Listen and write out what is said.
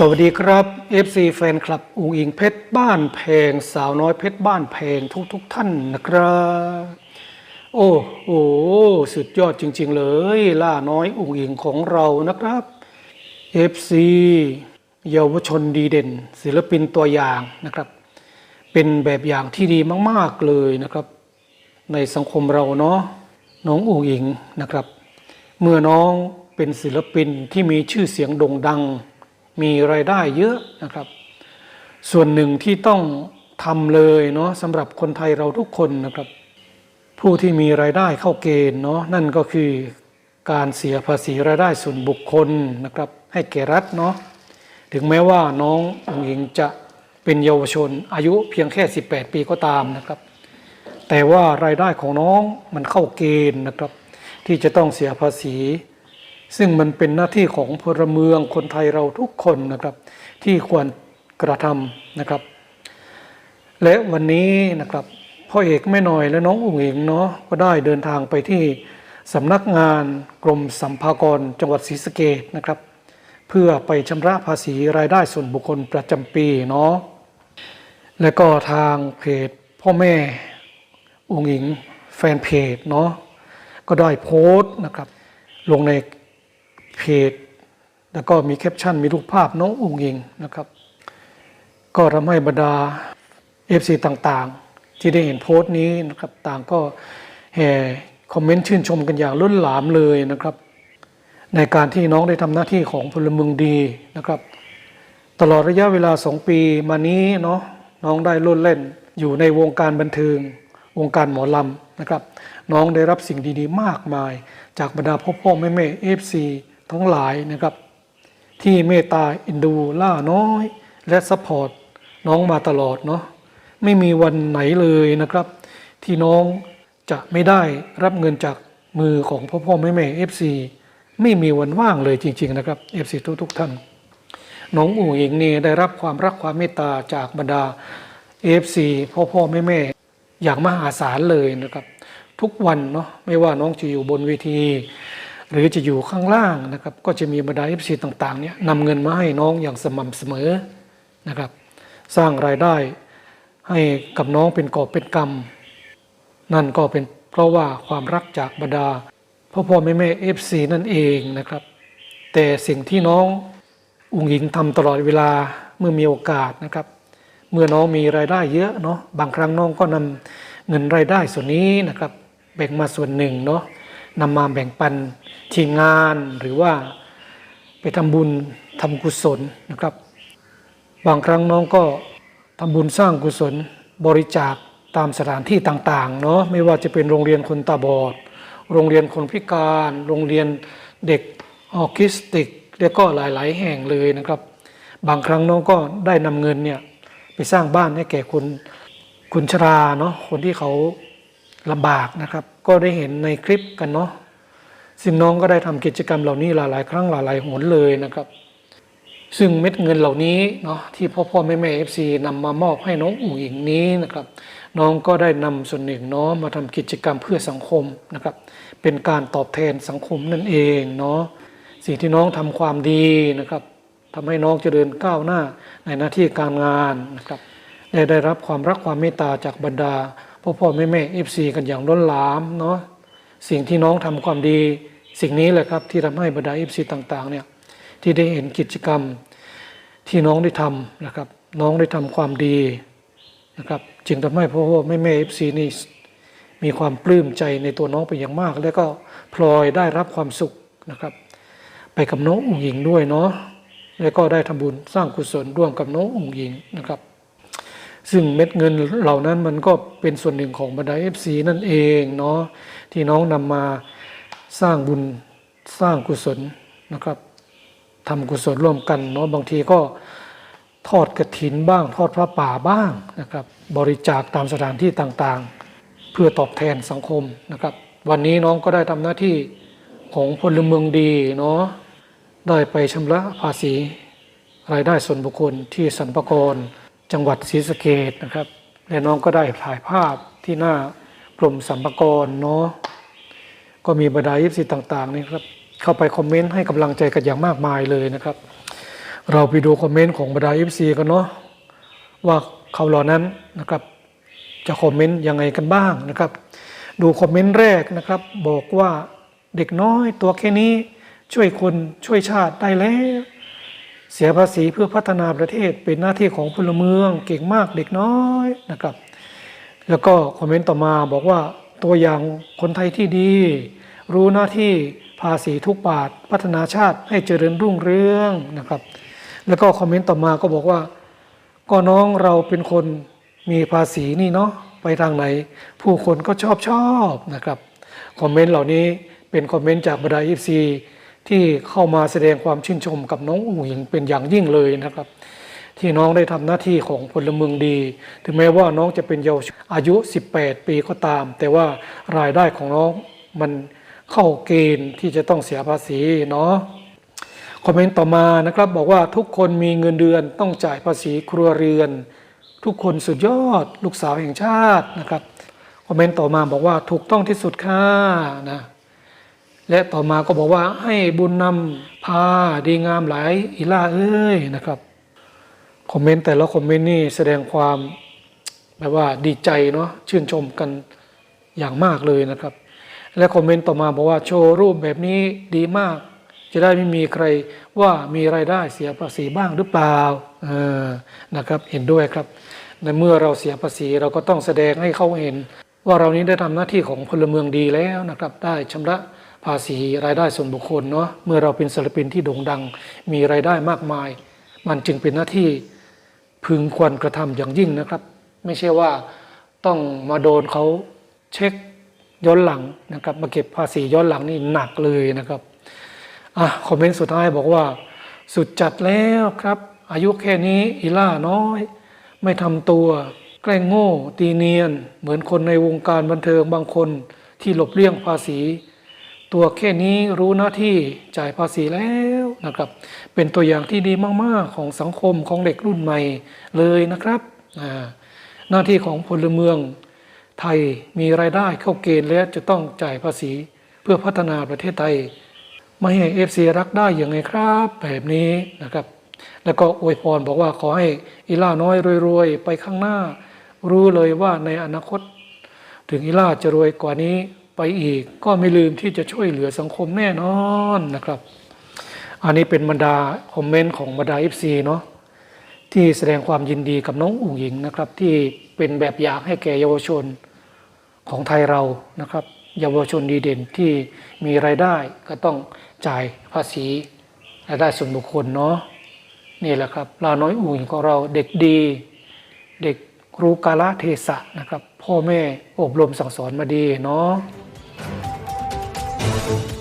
สวัสดีครับ FC แฟนคลับอุงอิงเพชรบ้านเพลง สาวน้อยเพชรบ้านเพลงทุกๆทท่านนะครับโอ้โหสุดยอดจริง ๆ เลย ล่าน้อยอุงอิงของเรานะครับ FC เยาวชนดีเด่น ศิลปินตัวอย่างนะครับ เป็นแบบอย่างที่ดีมากๆเลยนะครับ ในสังคมเราเนาะน้องอุงอิงนะครับ เมื่อน้องเป็นศิลปินที่มีชื่อเสียงโด่งดัง มีรายได้เยอะนะครับ ส่วนหนึ่งที่ต้องทำเลยเนาะสำหรับคนไทยเราทุกคนนะครับ ผู้ที่มีรายได้เข้าเกณฑ์เนาะนั่นก็คือการเสียภาษีรายได้ส่วนบุคคลนะครับ ให้แก่รัฐเนาะถึงแม้ว่าน้ององหญิงจะเป็นเยาวชนอายุเพียงแค่ 18 ปีก็ตามนะครับ แต่ว่ารายได้ของน้องมันเข้าเกณฑ์นะครับ ที่จะต้องเสียภาษี ซึ่งมันเป็นหน้าที่ของพลเมืองคนไทยเราทุกคนนะครับ ที่ควรกระทำนะครับ และวันนี้นะครับพ่อเอกแม่น้อยและน้องอุ๋งอิงเนาะก็ได้เดินทางไปที่สำนักงานกรมสัมภากรจังหวัดศรีสะเกษนะครับ เพื่อไปชำระภาษีรายได้ส่วนบุคคลประจำปีเนาะและก็ทางเพจพ่อแม่อุ๋งอิงแฟนเพจเนาะก็ได้โพสต์นะครับ ลงใน เพจ แล้วก็มีแคปชั่น มีรูปภาพน้องอุ๋งอิงนะครับ ก็ทำให้บรรดา FC ต่างๆ ที่ได้เห็นโพสต์นี้นะครับ ต่างก็แห่คอมเมนต์ชื่นชมกันอย่างล้นหลามเลยนะครับ ในการที่น้องได้ทำหน้าที่ของพลเมืองดีนะครับ ตลอดระยะเวลาสองปีมานี้เนาะน้องได้โลดเล่นอยู่ในวงการบันเทิง วงการหมอลำนะครับ น้องได้รับสิ่งดีๆ มากมาย จากบรรดาพ่อพ่อแม่แม่เอฟซี ทั้งหลายนะครับ ที่เมตตาอินดูล่าน้อย และซัพพอร์ตน้องมาตลอดเนาะไม่มีวันไหนเลยนะครับ ที่น้องจะไม่ได้รับเงินจากมือของพ่อพ่อแม่แม่เอฟซีไม่มีวันว่างเลยจริง ๆ นะครับเอฟซีทุกๆท่านน้องอู่หญิงนี่ได้รับความรักความเมตตาจากบรรดาเอฟซีพ่อพ่อแม่แม่อย่างมหาศาลเลยนะครับ ทุกวันเนาะไม่ว่าน้องจะอยู่บนเวที หรือจะอยู่ข้างล่างนะครับ ก็จะมีบรรดาเอฟซีต่างๆเนี่ยนำเงินมาให้น้องอย่างสม่ำเสมอนะครับ สร้างรายได้ให้กับน้องเป็นกอบเป็นกำนั่นก็เป็นเพราะว่าความรักจากบรรดาพ่อพ่อแม่แม่เอฟซีนั่นเองนะครับ แต่สิ่งที่น้องอุ๋งหญิงทำตลอดเวลาเมื่อมีโอกาสนะครับ เมื่อน้องมีรายได้เยอะเนาะบางครั้งน้องก็นำเงินรายได้ส่วนนี้นะครับ แบ่งมาส่วนหนึ่งเนาะ นำมาแบ่งปันทีมงานหรือว่าไปทำบุญทำกุศลนะครับ บางครั้งน้องก็ทำบุญสร้างกุศลบริจาคตามสถานที่ต่างๆเนาะไม่ว่าจะเป็นโรงเรียนคนตาบอด โรงเรียนคนพิการ โรงเรียนเด็กออทิสติกแล้วก็หลายๆ แห่งเลยนะครับ บางครั้งน้องก็ได้นำเงินเนี่ยไปสร้างบ้านให้แก่คนคนชราเนาะคนที่เขาลำบากนะครับ ก็ได้เห็นในคลิปกันเนาะซึ่งน้องก็ได้ทำกิจกรรมเหล่านี้หลาย ๆ ครั้งหลายๆหนเลยนะครับ ซึ่งเม็ดเงินเหล่านี้เนาะที่พ่อพ่อแม่แม่เอฟซีนำมามอบให้น้องอุ๋งอิงนี้นะครับ น้องก็ได้นำส่วนหนึ่งเนาะมาทำกิจกรรมเพื่อสังคมนะครับ เป็นการตอบแทนสังคมนั่นเองเนาะสิ่งที่น้องทำความดีนะครับทำให้น้องเจริญก้าวหน้าในหน้าที่การงานนะครับได้ได้รับความรักความเมตตาจากบรรดา พ่อพ่อแม่แม่เอฟซีกันอย่างล้นหลามเนาะสิ่งที่น้องทำความดี สิ่งนี้แหละครับที่ทำให้บรรดาเอฟซีต่างๆเนี่ยที่ได้เห็นกิจกรรมที่น้องได้ทำนะครับ น้องได้ทำความดีนะครับจึงทำให้พ่อพ่อแม่แม่เอฟซีนี่มีความปลื้มใจในตัวน้องเป็นอย่างมาก แล้วก็พลอยได้รับความสุขนะครับ ไปกับน้องอุ๋งหญิงด้วยเนาะแล้วก็ได้ทำบุญสร้างกุศลร่วมกับน้องอุ๋งหญิงนะครับ ซึ่งเม็ดเงินเหล่านั้นมันก็เป็นส่วนหนึ่งของบรรดาเอฟซีนั่นเองเนาะที่น้องนำมาสร้างบุญสร้างกุศลนะครับทำกุศลร่วมกันเนาะบางทีก็ทอดกระถินบ้าง ทอดพระป่าบ้างนะครับ บริจาคตามสถานที่ต่างๆ เพื่อตอบแทนสังคมนะครับ วันนี้น้องก็ได้ทำหน้าที่ของพลเมืองดีเนาะได้ไปชำระภาษีรายได้ส่วนบุคคลที่สรรพากร จังหวัดศรีสะเกดนะครับ และน้องก็ได้ถ่ายภาพที่หน้ากรมสรรพากรเนาะก็มีบรรดายิปซีต่างๆนี่ครับเข้าไปคอมเมนต์ให้กำลังใจกันอย่างมากมายเลยนะครับ เราไปดูคอมเมนต์ของบรรดา FC กันเนาะว่าเขาเหล่านั้นนะครับ จะคอมเมนต์ยังไงกันบ้างนะครับ ดูคอมเมนต์แรกนะครับ บอกว่าเด็กน้อยตัวแค่นี้ช่วยคนช่วยชาติได้แล้ว เสียภาษีเพื่อพัฒนาประเทศเป็นหน้าที่ของพลเมืองเก่งมากเด็กน้อยนะครับ แล้วก็คอมเมนต์ต่อมาบอกว่าตัวอย่างคนไทยที่ดี รู้หน้าที่ภาษีทุกบาท พัฒนาชาติให้เจริญรุ่งเรืองนะครับ แล้วก็คอมเมนต์ต่อมาก็บอกว่า ก็น้องเราเป็นคนมีภาษีนี่เนาะไปทางไหน ผู้คนก็ชอบชอบนะครับคอมเมนต์เหล่านี้เป็นคอมเมนต์จากบรรดาเอฟซี ที่เข้ามาแสดงความชื่นชมกับน้องอู่หญิงเป็นอย่างยิ่งเลยนะครับ ที่น้องได้ทำหน้าที่ของพลเมืองดี ถึงแม้ว่าน้องจะเป็นเยาวชนอายุ 18 ปีก็ตาม แต่ว่ารายได้ของน้องมันเข้าเกณฑ์ที่จะต้องเสียภาษีเนาะคอมเมนต์ต่อมานะครับบอกว่าทุกคนมีเงินเดือนต้องจ่ายภาษีครัวเรือน ทุกคนสุดยอดลูกสาวแห่งชาตินะครับคอมเมนต์ต่อมาบอกว่าถูกต้องที่สุดค่ะนะ และต่อมาก็บอกว่าให้บุญนำพาดีงามหลายอีล่าเอ้ยนะครับคอมเมนต์แต่ละคอมเมนต์นี่แสดงความแบบว่าดีใจเนาะชื่นชมกันอย่างมากเลยนะครับ และคอมเมนต์ต่อมาบอกว่าโชว์รูปแบบนี้ดีมาก จะได้ไม่มีใครว่ามีรายได้เสียภาษีบ้างหรือเปล่าเออนะครับเห็นด้วยครับ ในเมื่อเราเสียภาษีเราก็ต้องแสดงให้เขาเห็น ว่าเรานี้ได้ทำหน้าที่ของพลเมืองดีแล้วนะครับ ได้ชำระ ภาษีรายได้ส่วนบุคคลเนาะเมื่อเราเป็นศิลปินที่โด่งดัง มีรายได้มากมาย มันจึงเป็นหน้าที่พึงควรกระทำอย่างยิ่งนะครับ ไม่ใช่ว่าต้องมาโดนเขาเช็คย้อนหลังนะครับ มาเก็บภาษีย้อนหลังนี่หนักเลยนะครับอะคอมเมนต์สุดท้ายบอกว่า สุดจัดแล้วครับ อายุแค่นี้อีล่าน้อย ไม่ทำตัว แกล้งโง่ ตีเนียน เหมือนคนในวงการบันเทิงบางคนที่หลบเลี่ยงภาษี ตัวแค่นี้รู้หน้าที่จ่ายภาษีแล้วนะครับ เป็นตัวอย่างที่ดีมาก ๆ ของสังคมของเด็กรุ่นใหม่เลยนะครับหน้าที่ของพลเมือง ไทยมีรายได้เข้าเกณฑ์และจะต้องจ่ายภาษีเพื่อพัฒนาประเทศไทย ไม่ให้เอฟซีรักได้อย่างไงครับ แบบนี้นะครับ แล้วก็อวยพรบอกว่าขอให้อีล่าน้อยรวยๆ ไปข้างหน้า รู้เลยว่าในอนาคต ถึงอีล่าจะรวยกว่านี้ ไปอีก ก็ไม่ลืมที่จะช่วยเหลือสังคมแน่นอนนะครับ อันนี้เป็นบรรดาคอมเมนต์ของบรรดาเอฟซีเนาะที่แสดงความยินดีกับน้องอุ๋งหญิงนะครับ ที่เป็นแบบอย่างให้แก่เยาวชนของไทยเรานะครับ เยาวชนดีเด่นที่มีรายได้ก็ต้องจ่ายภาษีรายได้ส่วนบุคคลเนาะนี่แหละครับลาน้อยอุ่ยของเราเด็กดี เด็กรู้กาลเทศะนะครับ พ่อแม่อบรมสั่งสอนมาดีเนาะ Thank you.